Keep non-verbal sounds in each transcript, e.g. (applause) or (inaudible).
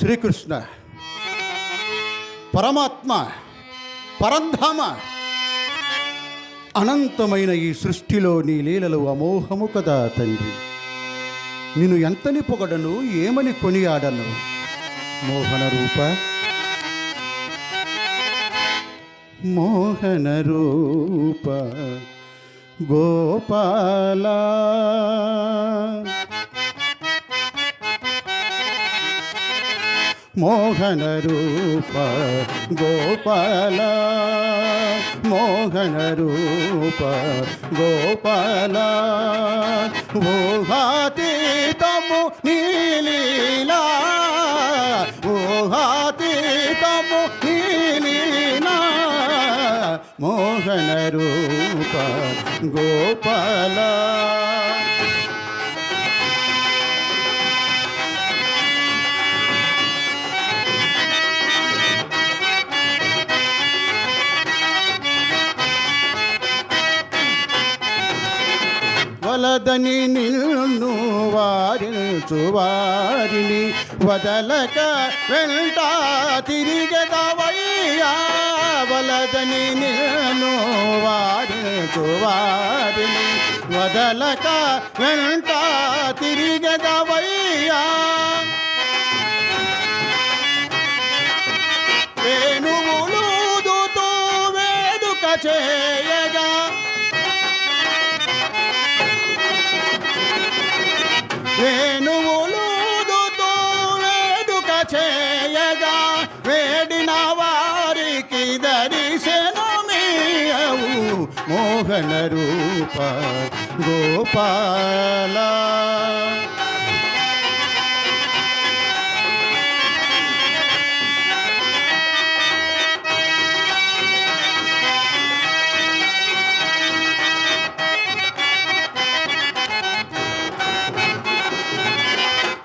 శ్రీకృష్ణ పరమాత్మ పరంధామ అనంతమైన ఈ సృష్టిలో నీ లీలలు అమోహము కదా తండ్రి. నిన్ను ఎంతని పొగడను ఏమని కొనియాడను? మోహన రూప మోహన రూప గోపాల మోహన రూప గోపాల మోహన రూప గోపాల ఊహాతీతము నీలీలా ఊహాతీతము నీలీనా మోహన రూప గోపాల. వలదని నిన్ను వారించు వారిని వదలక వెంట తిరిగదవయ్యా. వలదని నిన్ను వారించు వారిని వదలక వెంట తిరిగదవయ్యా. మోహన రూప గోపాల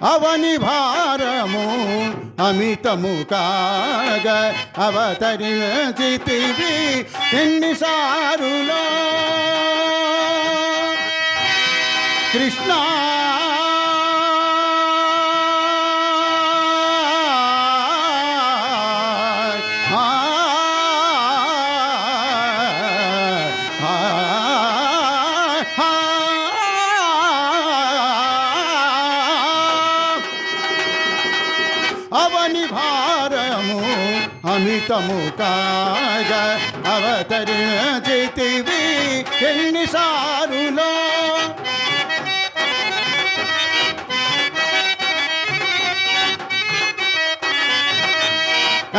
అవని భారము అమితము కాగ అవతరించితివి ఎన్నిసారులో. కృష్ణ అమితము కాగ అవతరించితివి ఎన్నిసారులో?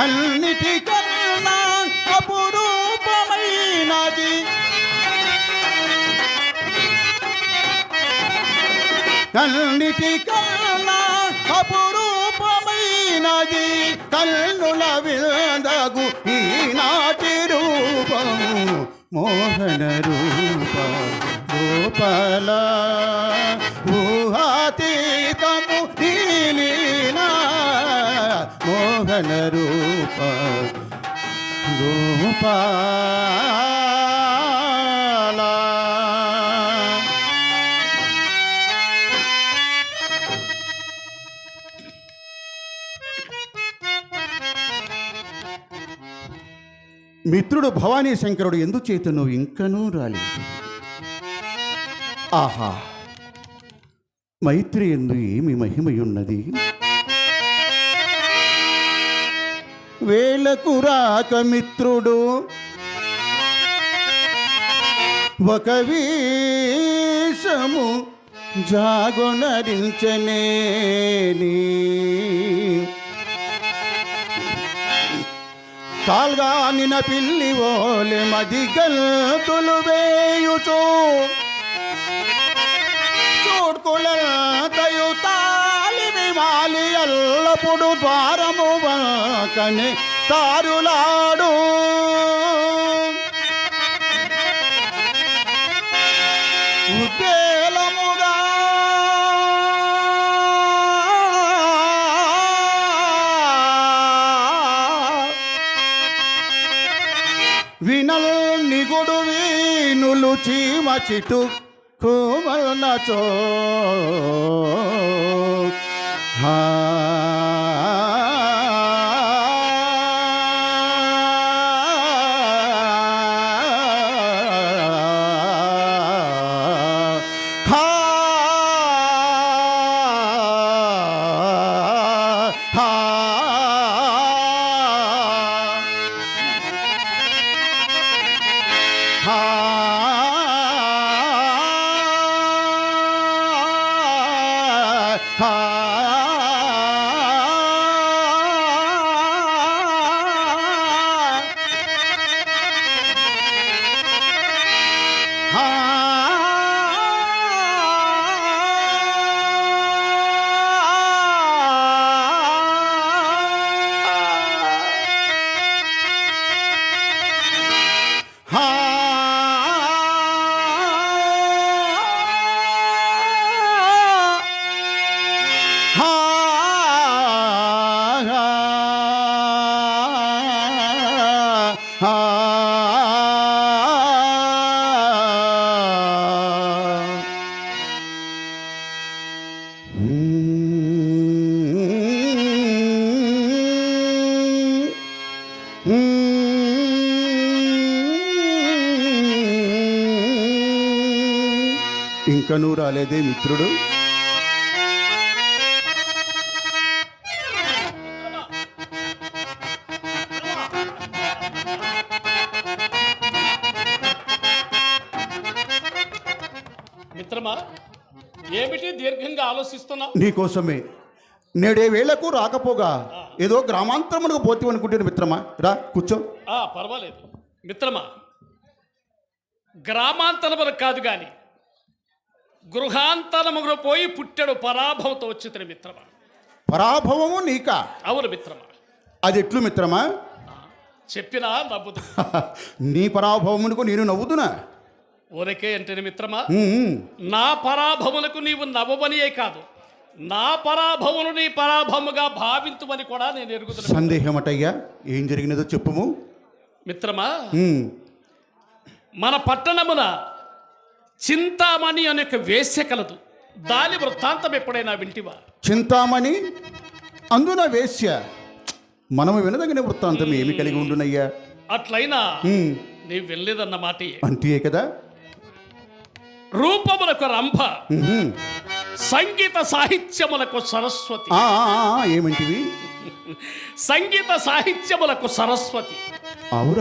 అన్నిటికన్నా అపురూపమైనది. కన్నిటికన్నా కన్నా కన్నుల విందగు ఈనాటి రూపము మోహన రూప గోపాల ఊహాతీతము నీలీనా మోహన రూప మిత్రుడు భవానీ శంకరుడు ఎందుచేతను ఇంకనూ రాలేదు? ఆహా మైత్రి ఎందు ఏమి మహిమయున్నది? వేలకు రాక మిత్రుడు ఒక వీసము జాగొనరించనేని. కాల్గానిన పిల్లి ఓలె మది గల్తులు వేయుచు. చూడ్కులతయు తాలిని విమాలి ఎల్లప్పుడు ద్వారము వాకని తారులాడు. చీమ చిటు కోమల్నచో హా ఇంకా రాలేదే మిత్రుడు? ఆలోచిస్తున్నావు నీకోసమే నేడే వేళకు రాకపోగా ఏదో గ్రామాంతరమునకు పోతే అనుకుంటాను మిత్రమా? రా కూర్చో. ఆ పర్వాలేదు. మిత్రమా గ్రామాంతరములకు కాదు గాని గృహాంతరముకు పోయి పుట్టెడు పరాభవంతో వచ్చిన మిత్రమా. పరాభవము నీక? అవును మిత్రమా. అది ఎట్లు మిత్రమా? చెప్పినా నవ్వుదు. (laughs) నీ పరాభవమునకు నేను నవ్వుతున్నా ఊరకే అంటే మిత్రమా? నా పరాభములకు నీవు నవ్వమనియే కాదు. నా పరాభమును నీ పరాభముగా భావింతుమని కూడా నేను ఎరుగుతున్నా సందేహమటయ్యా ఏం జరిగినదో చెప్పుము. మిత్రమా? మన పట్టణమున చింతామణి అనే ఒక వేశ్య కలదు. దాని వృత్తాంతం ఎప్పుడైనా వింటివా? చింతామణి అందున వేశ్య. మనము వినదగిన వృత్తాంతం ఏమి కలిగి ఉండునయ్యా? అట్లయినా నీవు వెళ్ళేదన్న మాట. అంతే కదా? రూపములకు రంభ. సంగీత సాహిత్యములకు సరస్వతి ఏమంటివి సంగీత సాహిత్యములకు సరస్వతి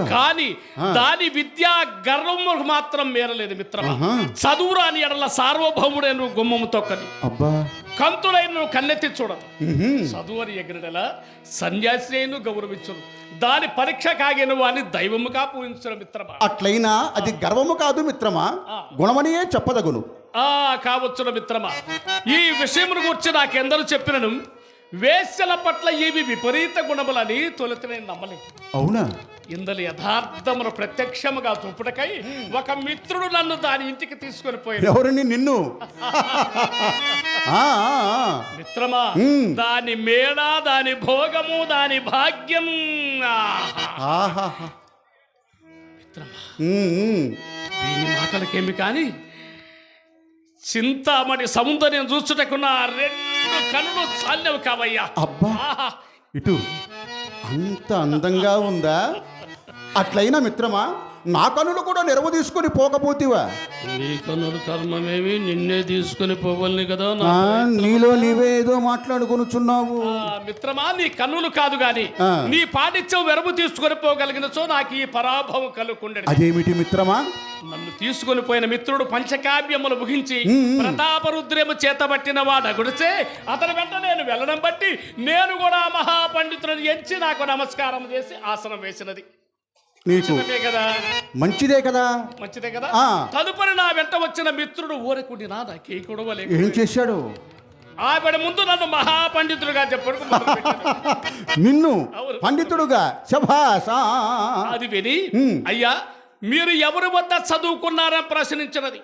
కానీ. దాని విద్యా గర్వములకు మాత్రం మేరలేదు మిత్రమా. చదువురాని ఎడల సార్వభౌముడైన గుమ్మము తొక్కది అబ్బా కంతులైన నువ్వు కన్నెత్తి చూడదు. ఉహుం. చదువు అని ఎగిరిడలా సన్యాసి అయిన గౌరవించదు. దాని పరీక్ష కాగిన వాని దైవముగా పూజించడం మిత్రమా? అట్లయినా అది గర్వము కాదు మిత్రమా? గుణమనియే చెప్పదగును. ఆ కావచ్చున మిత్రమా. ఈ విషయమును గురించి నాకెందరూ చెప్పినను? వేశ్యల పట్ల ఇవి విపరీత గుణములని తొలుత నేను నమ్మలేదు. అవునా? ఇందలి యథార్థమును ప్రత్యక్షముగా చూపుటకై ఒక మిత్రుడు నన్ను దాని ఇంటికి తీసుకొని పోయాడు ఎవరిని నిన్ను. (laughs) మిత్రమా. దాని మేడ దాని భోగము దాని భాగ్యం. మిత్రమా. దీని మాటలకేమి కానీ చింతామణి సౌందర్యం చూచుటకు నా రెండు కనులు చాలినవి కావయ్యా అబ్బా. ఇటు అంత అందంగా ఉందా అట్లయినా మిత్రమా నా కనులు కూడా నెరవు తీసుకొని పోకపోతీవా? నీ కన్నుల కర్మమేమి నిన్నే తీసుకుని పోవల్ని కదా నీలో నీవే ఏదో మాట్లాడుకొనుచున్నావు. ఆ, మిత్రమా నీ కన్నులు కాదు గాని. నీ పాటిత్యం వెరము తీసుకొని పోగలిగినచో నాకు ఈ పరాభవం కలుగుకుండేది అదేమిటి మిత్రమా? నన్ను తీసుకొని పోయిన మిత్రుడు పంచకావ్యములు ముగించి. ప్రతాపరుద్రము చేతబట్టిన వాడు అగుడిచే అతని వెంట నేను వెళ్ళడం బట్టి నేను కూడా మహాపండితులను ఎంచి నాకు నమస్కారం చేసి ఆసనం వేసినది. నీకు మంచిదే కదా మంచిదే కదా. తదుపరి నా వెంట వచ్చిన మిత్రుడు ఊరకుడి నా నాకే కొడవలే ఏం చేశాడు ఆవిడ ముందు నన్ను మహాపండితుడుగా మొదలుపెట్టాడు. (laughs) నిన్ను. పండితుడుగా శభాస్. అది విని. అయ్యా మీరు ఎవరి వద్ద చదువుకున్నారని ప్రశ్నించినది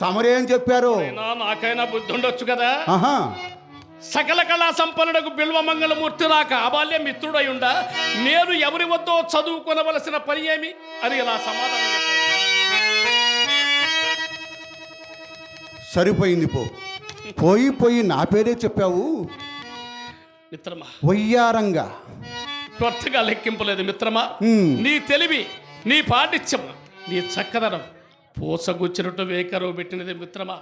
తమరేం చెప్పారు నాకైనా బుద్ధి ఉండొచ్చు కదా సకల కళా సంపన్నుడకు బిల్వమంగళమూర్తి నాకు ఆబాల్య మిత్రుడై ఉండ. నేను ఎవరి వద్దో చదువుకొనవలసిన పని ఏమి? అని ఇలా సమాధానం సరిపోయింది పో. పోయి పోయి నా పేరే చెప్పావు? మిత్రమా. వయ్యారంగా. కొత్తగా లెక్కింపలేదు మిత్రమా. నీ తెలివి నీ పాండిత్యం నీ చక్కదనం పూసగుచ్చినట్టు వేకరువు పెట్టినది మిత్రమా.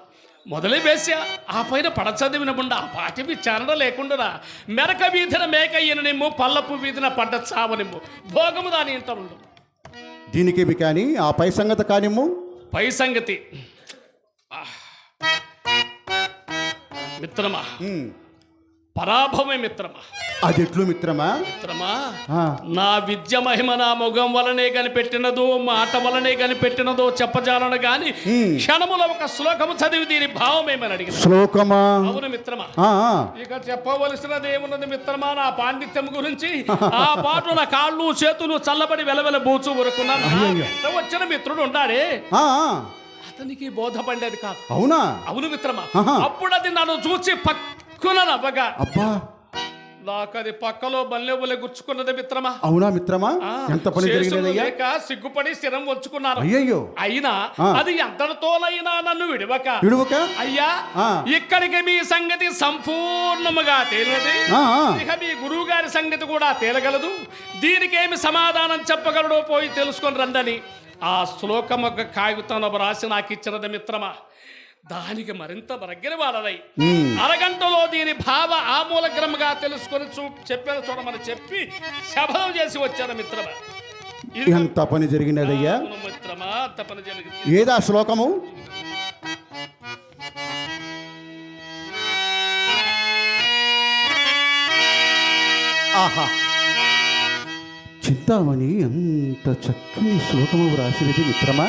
మొదలే వేసా ఆ పైన పడచదివిన ముండ ఆ పాటి విచారణ లేకుండా మెరక వీధిన మేక పల్లపు వీధిన పడ్డ చావనిమ్ము భోగము దాని ఇంట ఉండు. దీనికేమి కానీ ఆ పై సంగతి కానిమ్ము? పై సంగతి. మిత్రమా ఉమ్, పరాభవమే మిత్రమా? అది ఎట్లు మిత్రమా? మిత్రమా? నా విద్య మహిమ నా మొగం వలనే కనిపెట్టినదో మాట వలనే కనిపెట్టినదో చెప్పజాలను గాని. క్షణముల ఒక శ్లోకము చదివి దీని భావమేమని అడిగిన శ్లోకమా? అవును మిత్రమా. ఇక చెప్పవలసినది ఏమున్నది మిత్రమా? నా పాండిత్యం గురించి (laughs) ఆ పాటు నా కాళ్ళు చేతులు చల్లబడి వెలవెల బూచు వరకున్నాను నా వెంట వచ్చిన మిత్రుడు ఉండాడే అతనికి బోధపడేది కాదు. అవునా? అవును మిత్రమా. అప్పుడు అది నన్ను చూచి నవ్వగా అబ్బా. పక్కలో బల్లెబులే గుచ్చుకున్నది మిత్రమా? అవునా మిత్రమా? ఎంత పని లేక సిగ్గుపడి స్థిరం వచ్చుకున్నాను అయ్యయ్యో. అయినా. అది ఎంతటితోనైనా నన్ను విడవక. విడువక? అయ్యా. ఇక్కడికి మీ సంగతి సంపూర్ణముగా తేలినది. ఇక మీ గురువు గారి సంగతి కూడా తేలగలదు. దీనికేమి సమాధానం చెప్పగలడో పోయి తెలుసుకొని రండని. ఆ శ్లోకం ఒక కాగితం రాసి నాకు ఇచ్చినది మిత్రమా? దానికి మరింత మరగ్గిన ఉమ్, అరగంటలో దీని భావ ఆమూలగ్రముగా తెలుసుకొని చూ చెప్పాను చూడమని చెప్పి శపథం చేసి వచ్చాను మిత్రమా. ఎంత పని జరిగినదయ్యా? మిత్రమా అంత పని జరిగింది. ఏదా శ్లోకము? ఆహా. చింతామణి ఎంత చక్కని శ్లోకము రాసినది మిత్రమా?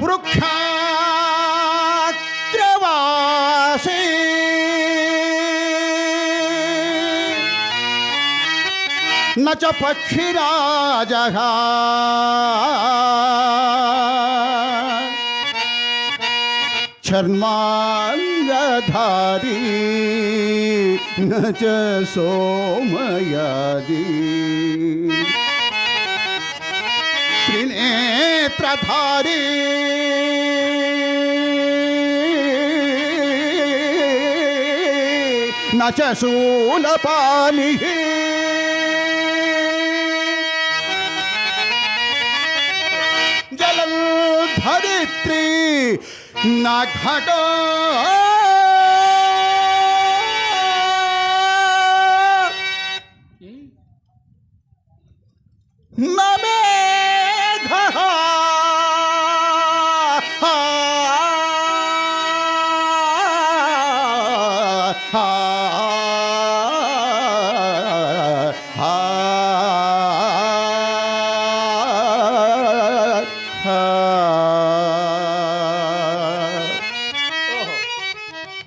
वृक्षात्रवासी न च पक्षिराजः। छन्माङ्गधारी न च सोमयादी नेत्रधारी नच पाणी जलधरित्री न घट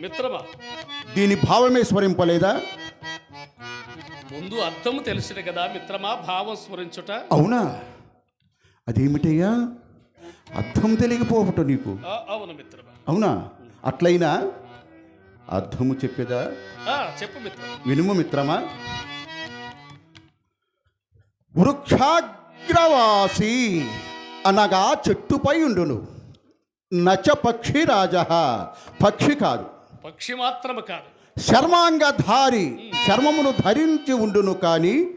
మిత్రమా? దీని భావమే స్మరింపలేదా? ముందు అర్థము తెలిసిన కదా మిత్రమా భావం స్మరించుట? అవునా? అదేమిటయ్యా? అర్థం తెలియకపోవటం నీకు. అవును మిత్రమా. అవునా? అట్లయినా అర్థము చెప్పేదా? చెప్పు మిత్రమా. వినుము మిత్రమా. వృక్షాగ్రవాసి. అనగా చెట్టుపై ఉండును. నచ పక్షి రాజ. పక్షి కాదు. పక్షి మాత్రము కాదు. శర్మాంగధారి చర్మమును ధరించి ఉండును కానీ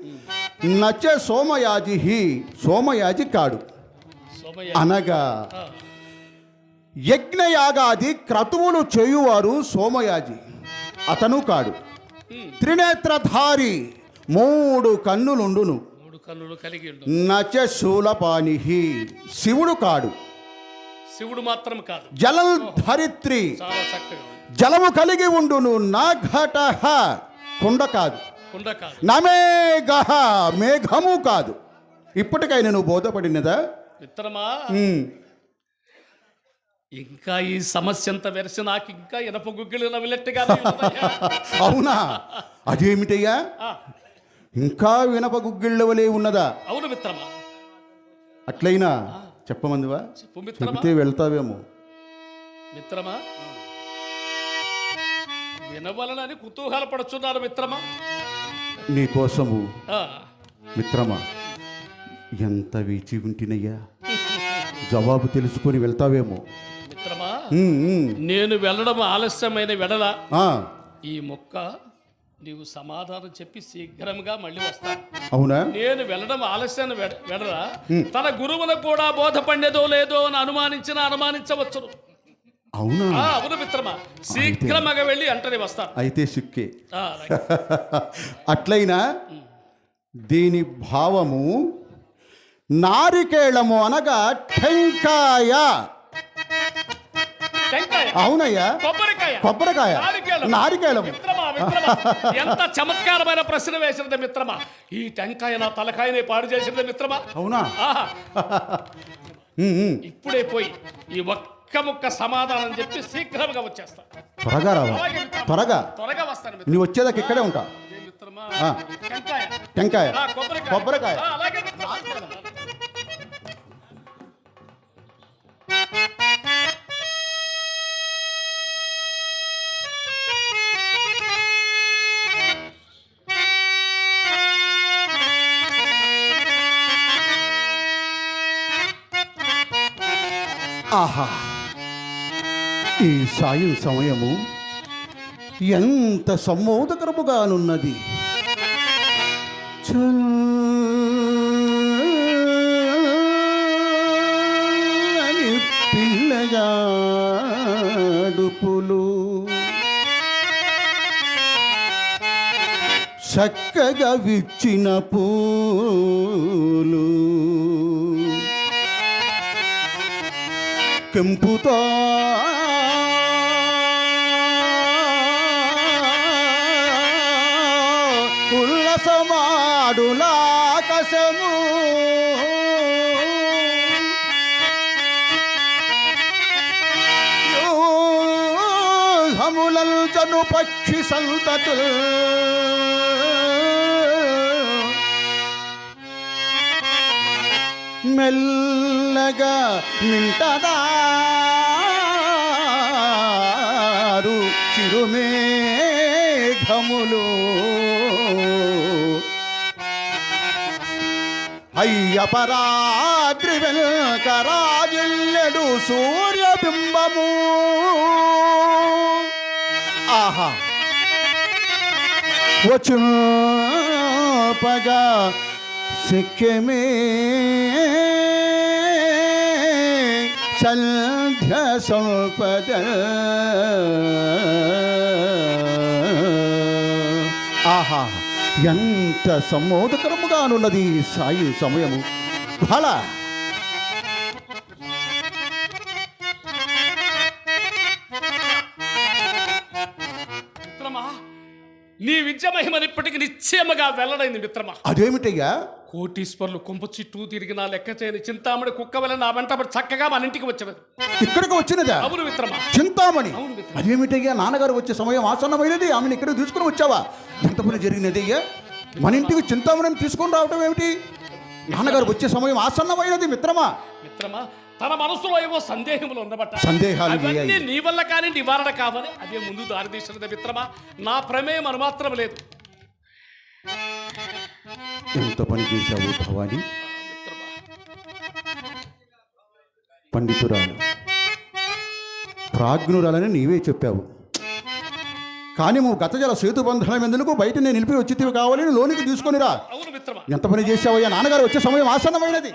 నచ సోమయాజి సోమయాజి కాడు. అనగా యజ్ఞయాగాది క్రతువులు చేయువారు సోమయాజి. అతను కాడు. త్రినేత్రధారి మూడు కన్నులుండును. కన్నులు కలిగి నచ శూలపాణి శివుడు కాడు. శివుడు మాత్రం కాదు. జలల్ ధరిత్రి. చాలా చక్కగా ఉంది. జలము కలిగి ఉండును నా ఘట కుండ కాదు. కుండ కాదు. నమేఘ మేఘము కాదు. ఇప్పటికైనా నువ్వు బోధపడినదా? మిత్రమా ఇంకా ఈ సమస్య అంత వెరసి నాకు ఇంకా ఇనప గుగ్గిలు నవ్వినట్టుగా (laughs) అవునా? అదేమిటయ్యా? ఇంకా వినప గుగ్గిళ్ళ వలె ఉన్నదా? అవును మిత్రమా. అట్లయినా చెప్పమందివా? చెప్పు మిత్రమా. చెబితే వెళ్తావేమో. మిత్రమా. వినవలనని కుతూహలపడుచున్నారు మిత్రమా. నీకోసము మిత్రమా ఎంత వేచి ఉంటినయ్యా? జవాబు తెలుసుకొని వెళ్తావేమో. మిత్రమా. నేను వెళ్ళడం ఆలస్యమైన వెడల. ఈ మొక్క నీవు సమాధానం చెప్పి శీఘ్రంగా మళ్ళీ వస్తాను అవునా? నేను వెళ్ళడం ఆలస్యాన్ని వెడ వెడల తన గురువులకు కూడా బోధపండేదో లేదో అని అనుమానించిన అనుమానించవచ్చును. అవునా? అవును మిత్రమా? శీఘ్రమగా వెళ్ళి అంటనే వస్తాను అయితే సిక్కే. (laughs) అట్లయినా దీని భావము నారికేళము అనగా టెంకాయ. అవునయ్యా. కొబ్బరికాయ. మిత్రమా ఎంత చమత్కారమైన ప్రశ్న వేసినది మిత్రమా? ఈ టెంకాయ నా తలకాయనే పాడు చేసినది మిత్రమా? అవునా. ఇప్పుడే పోయి ఈ ఒక్క ముక్క సమాధానం చెప్పి శీఘ్రంగా వచ్చేస్తా. త్వరగా మిత్రమా. త్వరగా? త్వరగా వస్తాను. నువ్వు వచ్చేదాకా ఇక్కడే ఉంటా. టెంకాయ. టెంకాయ. కొబ్బరికాయ. ఆహా. ఈ సాయం సమయము ఎంత సమ్మోదకరముగానున్నది చల్లని పిల్లగాడుపులు చక్కగా విచ్చిన పూలు. పెంపుతో. ఉల్లసమాడులాకశము హములల్ జను పక్షి సంతతుల్. మెల్లగా నింటదారు చిరుమేఘములు. అయ్యపరాద్రి వెల్కరాజిల్లెడు సూర్యబింబము. ఆహా. వచ్చుపగా సిక్కిమే సంధ్య సంపద ఆహా ఎంత సమ్మోదకరముగానున్నది ఈ సాయి సమయము. ఫల నీ విద్య మహిమని ఇప్పటికి నిశ్చయముగా వెల్లడైంది మిత్రమా. అదేమిటయ్యా? కోటీశ్వర్లు కుంప చుట్టూ తిరిగిన లెక్క చేయని చింతామణి కుక్క వల్ల నా వెంట చక్కగా మన ఇంటికి వచ్చినది. ఇక్కడికి వచ్చినదా? అవును మిత్రమా. చింతామణి. అదేమిటయ్యా? నాన్నగారు వచ్చే సమయం ఆసన్నమైనది. ఆమెను ఇక్కడ తీసుకుని వచ్చావా? ఎంత పని జరిగినది అయ్యా మన ఇంటికి చింతామణిని తీసుకొని రావటం ఏమిటి? నాన్నగారు వచ్చే సమయం ఆసన్నమైనది మిత్రమా. మిత్రమా తన మనసులో ఏవో సందేహములు ఉన్నబట్ట సందేహాలు అవన్నీ. నీ వల్ల కానీ నివారణ కావని అదే ముందు దారితీసినది మిత్రమా? నా ప్రమేయం అనుమాత్రం లేదు. ఎంత పని చేశావు భవాని? పండితురాలు. ప్రాజ్ఞురాలని నీవే చెప్పావు. కానీ నువ్వు గతజల సేతుబంధనం ఎందుకు బయట నేను నిలిపి వచ్చితివి కావాలని లోనికి తీసుకొనిరా ఎంత పని చేశావయ్యా? నాన్నగారు వచ్చే సమయం ఆసన్నమైనది.